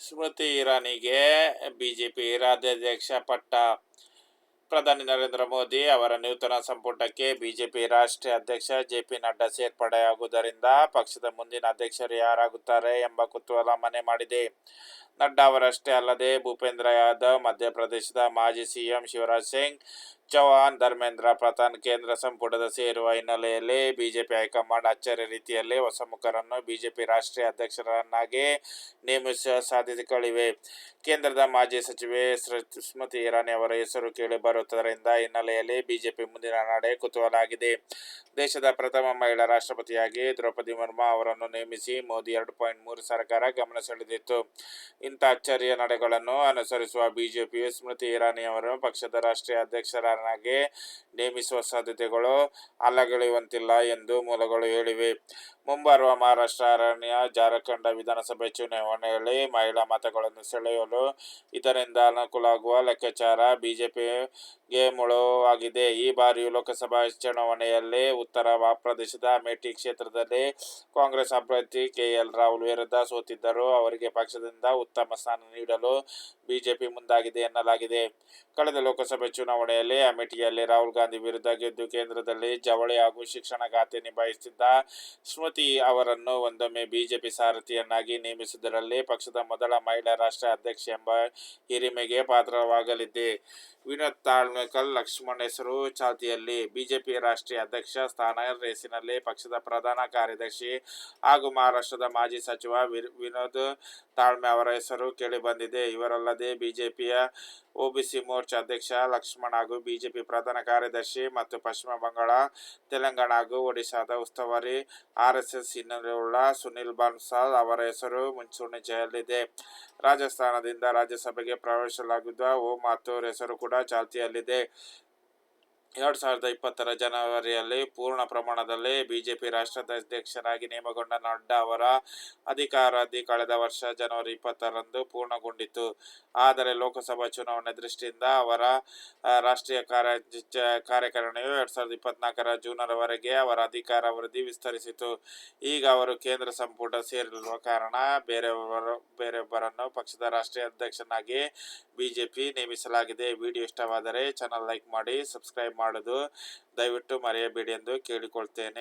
ಸ್ಮೃತಿ ಇರಾನಿಗೆ BJP ರಾಜ್ಯಾಧ್ಯಕ್ಷ ಪಟ್ಟ ಪ್ರಧಾನಿ ನರೇಂದ್ರ ಮೋದಿ ಅವರ ನೂತನ ಸಂಪುಟಕ್ಕೆ ಬಿಜೆಪಿ ರಾಷ್ಟ್ರೀಯ ಅಧ್ಯಕ್ಷ ಜೆ ಪಿ ನಡ್ಡಾ ಸೇರ್ಪಡೆಯಾಗುವುದರಿಂದ ಪಕ್ಷದ ಮುಂದಿನ ಅಧ್ಯಕ್ಷರು ಯಾರಾಗುತ್ತಾರೆ ಎಂಬ ಕುತೂಹಲ ಮನೆ ಮಾಡಿದೆ. ನಡ್ಡಾ ಅವರಷ್ಟೇ ಅಲ್ಲದೆ ಭೂಪೇಂದ್ರ ಯಾದವ್, ಮಧ್ಯಪ್ರದೇಶದ ಮಾಜಿ ಸಿಎಂ ಶಿವರಾಜ್ ಸಿಂಗ್ ಚೌಹಾನ್ ಧರ್ಮೇಂದ್ರ ಪ್ರಧಾನ್ ಕೇಂದ್ರ ಸಂಪುಟದ ಸೇರುವ ಹಿನ್ನೆಲೆಯಲ್ಲಿ ಬಿಜೆಪಿ ಹೈಕಮಾಂಡ್ ಅಚ್ಚರಿ ರೀತಿಯಲ್ಲಿ ಹೊಸ ಮುಖರನ್ನು ಬಿಜೆಪಿ ರಾಷ್ಟ್ರೀಯ ಅಧ್ಯಕ್ಷರನ್ನಾಗಿ ನೇಮಿಸುವ ಸಾಧ್ಯತೆಗಳಿವೆ. ಕೇಂದ್ರದ ಮಾಜಿ ಸಚಿವೆ ಸ್ಮೃತಿ ಇರಾನಿ ಅವರ ಹೆಸರು ಕೇಳಿ ಬರುತ್ತದರಿಂದ ಹಿನ್ನೆಲೆಯಲ್ಲಿ ಬಿಜೆಪಿ ಮುಂದಿನ ನಡೆ ಕುತೂಹಲ ಆಗಿದೆ ದೇಶದ ಪ್ರಥಮ ಮಹಿಳಾ ರಾಷ್ಟ್ರಪತಿಯಾಗಿ ದ್ರೌಪದಿ ಮುರ್ಮು ಅವರನ್ನು ನೇಮಿಸಿ ಮೋದಿ ಎರಡು ಪಾಯಿಂಟ್ ಮೂರು ಸರ್ಕಾರ ಗಮನ ಸೆಳೆದಿತ್ತು. ಇಂಥ ಅಚ್ಚರಿಯ ನಡೆಗಳನ್ನು ಅನುಸರಿಸುವ ಬಿಜೆಪಿಯು ಸ್ಮೃತಿ ಇರಾನಿ ಅವರು ಪಕ್ಷದ ರಾಷ್ಟ್ರೀಯ ಅಧ್ಯಕ್ಷರನ್ನಾಗಿ ನೇಮಿಸುವ ಸಾಧ್ಯತೆಗಳು ಅಲ್ಲಗಳೆಯುವಂತಿಲ್ಲ ಎಂದು ಮೂಲಗಳು ಹೇಳಿವೆ. ಮುಂಬರುವ ಮಹಾರಾಷ್ಟ್ರ, ಅರಣ್ಯ, ಜಾರ್ಖಂಡ್ ವಿಧಾನಸಭೆ ಚುನಾವಣೆಯಲ್ಲಿ ಮಹಿಳಾ ಮತಗಳನ್ನು ಸೆಳೆಯಲು ಇದರಿಂದ ಅನುಕೂಲವಾಗುವ ಲೆಕ್ಕಾಚಾರ ಬಿಜೆಪಿಗೆ ಮುಳುವಾಗಿದೆ. ಈ ಬಾರಿಯೂ ಲೋಕಸಭಾ ಚುನಾವಣೆಯಲ್ಲಿ ಉತ್ತರ ಪ್ರದೇಶದ ಅಮೇಠಿ ಕ್ಷೇತ್ರದಲ್ಲಿ ಕಾಂಗ್ರೆಸ್ ಅಭ್ಯರ್ಥಿ ಕೆಎಲ್ ರಾಹುಲ್ ವಿರುದ್ಧ ಸೋತಿದ್ದರು. ಅವರಿಗೆ ಪಕ್ಷದಿಂದ ಉತ್ತಮ ಸ್ಥಾನ ನೀಡಲು ಬಿಜೆಪಿ ಮುಂದಾಗಿದೆ ಎನ್ನಲಾಗಿದೆ. ಕಳೆದ ಲೋಕಸಭೆ ಚುನಾವಣೆಯಲ್ಲಿ ಅಮೇಠಿಯಲ್ಲಿ ರಾಹುಲ್ ಗಾಂಧಿ ವಿರುದ್ಧ ಗೆದ್ದು ಕೇಂದ್ರದಲ್ಲಿ ಜವಳಿ ಹಾಗೂ ಶಿಕ್ಷಣ ಖಾತೆ ನಿಭಾಯಿಸುತ್ತಿದ್ದ ಸ್ಮೃತಿ ಅವರನ್ನು ಒಂದೊಮ್ಮೆ ಬಿಜೆಪಿ ಸಾರಥಿಯನ್ನಾಗಿ ನೇಮಿಸುವುದರಲ್ಲಿ ಪಕ್ಷದ ಮೊದಲ ಮಹಿಳಾ ರಾಷ್ಟ್ರ ಅಧ್ಯಕ್ಷ ಎಂಬ ಹಿರಿಮೆಗೆ ಪಾತ್ರವಾಗಲಿದೆ. ವಿನೋದ್ ತಾಳ್ಮೇಕಲ್, ಲಕ್ಷ್ಮಣ್ ಹೆಸರು ಚಾಲ್ತಿಯಲ್ಲಿ ಬಿಜೆಪಿ ರಾಷ್ಟ್ರೀಯ ಅಧ್ಯಕ್ಷ ಸ್ಥಾನ ರೇಸಿನಲ್ಲಿ ಪಕ್ಷದ ಪ್ರಧಾನ ಕಾರ್ಯದರ್ಶಿ ಹಾಗೂ ಮಹಾರಾಷ್ಟ್ರದ ಮಾಜಿ ಸಚಿವ ವಿನೋದ್ ತಾಳ್ಮೆ ಅವರ ಹೆಸರು ಕೇಳಿಬಂದಿದೆ. ಇವರಲ್ಲದೆ ಬಿಜೆಪಿಯ ಒಬಿಸಿ ಮೋರ್ಚಾ ಅಧ್ಯಕ್ಷ ಲಕ್ಷ್ಮಣ್ ಹಾಗೂ ಬಿಜೆಪಿ ಪ್ರಧಾನ ಕಾರ್ಯದರ್ಶಿ ಮತ್ತು ಪಶ್ಚಿಮ ಬಂಗಾಳ, ತೆಲಂಗಾಣ ಹಾಗೂ ಒಡಿಶಾದ ಉಸ್ತುವಾರಿ ಆರ್ಎಸ್ಎಸ್ ಹಿನ್ನೆಲೆಯುಳ್ಳ ಸುನಿಲ್ ಬನ್ಸಾಲ್ ಅವರ ಹೆಸರು ಮುಂಚೂಣಿಯಲ್ಲಿದೆ ರಾಜಸ್ಥಾನದಿಂದ ರಾಜ್ಯಸಭೆಗೆ ಪ್ರವೇಶಿಸಲಾಗಿದ್ದ ಓಂ ಮಾಥೂರ್ ಹೆಸರು ಕೂಡ ಚಾಲ್ತಿಯಲ್ಲಿದೆ ಎರಡು ಸಾವಿರದ ಇಪ್ಪತ್ತರ ಜನವರಿಯಲ್ಲಿ ಪೂರ್ಣ ಪ್ರಮಾಣದಲ್ಲಿ ಬಿಜೆಪಿ ರಾಷ್ಟ್ರಾಧ್ಯಕ್ಷರಾಗಿ ನೇಮಕಗೊಂಡ ನಡ್ಡಾ ಅವರ ಅಧಿಕಾರಾವಧಿ ಕಳೆದ ವರ್ಷ ಜನವರಿ ಇಪ್ಪತ್ತರಂದು ಪೂರ್ಣಗೊಂಡಿತು ಆದರೆ ಲೋಕಸಭಾ ಚುನಾವಣೆ ದೃಷ್ಟಿಯಿಂದ ಅವರ ರಾಷ್ಟ್ರೀಯ ಕಾರ್ಯ ಕಾರ್ಯಕಾರಿಣಿಯು ಎರಡು ಸಾವಿರದ ಇಪ್ಪತ್ನಾಲ್ಕರ ಜೂನರವರೆಗೆ ಅವರ ಅಧಿಕಾರಾವಧಿ ವಿಸ್ತರಿಸಿತು. ಈಗ ಅವರು ಕೇಂದ್ರ ಸಂಪುಟ ಸೇರಿರುವ ಕಾರಣ ಬೇರೆಯವರು ಬೇರೊಬ್ಬರನ್ನು ಪಕ್ಷದ ರಾಷ್ಟ್ರೀಯ ಅಧ್ಯಕ್ಷನಾಗಿ ಬಿಜೆಪಿ ನೇಮಿಸಲಾಗಿದೆ. ವಿಡಿಯೋ ಇಷ್ಟವಾದರೆ ಚಾನಲ್ ಲೈಕ್ ಮಾಡಿ, ಸಬ್ಸ್ಕ್ರೈಬ್ ಮಾಡೋದು ದಯವಿಟ್ಟು ಮರೆಯಬೇಡಿ ಎಂದು ಕೇಳಿಕೊಳ್ತೇನೆ.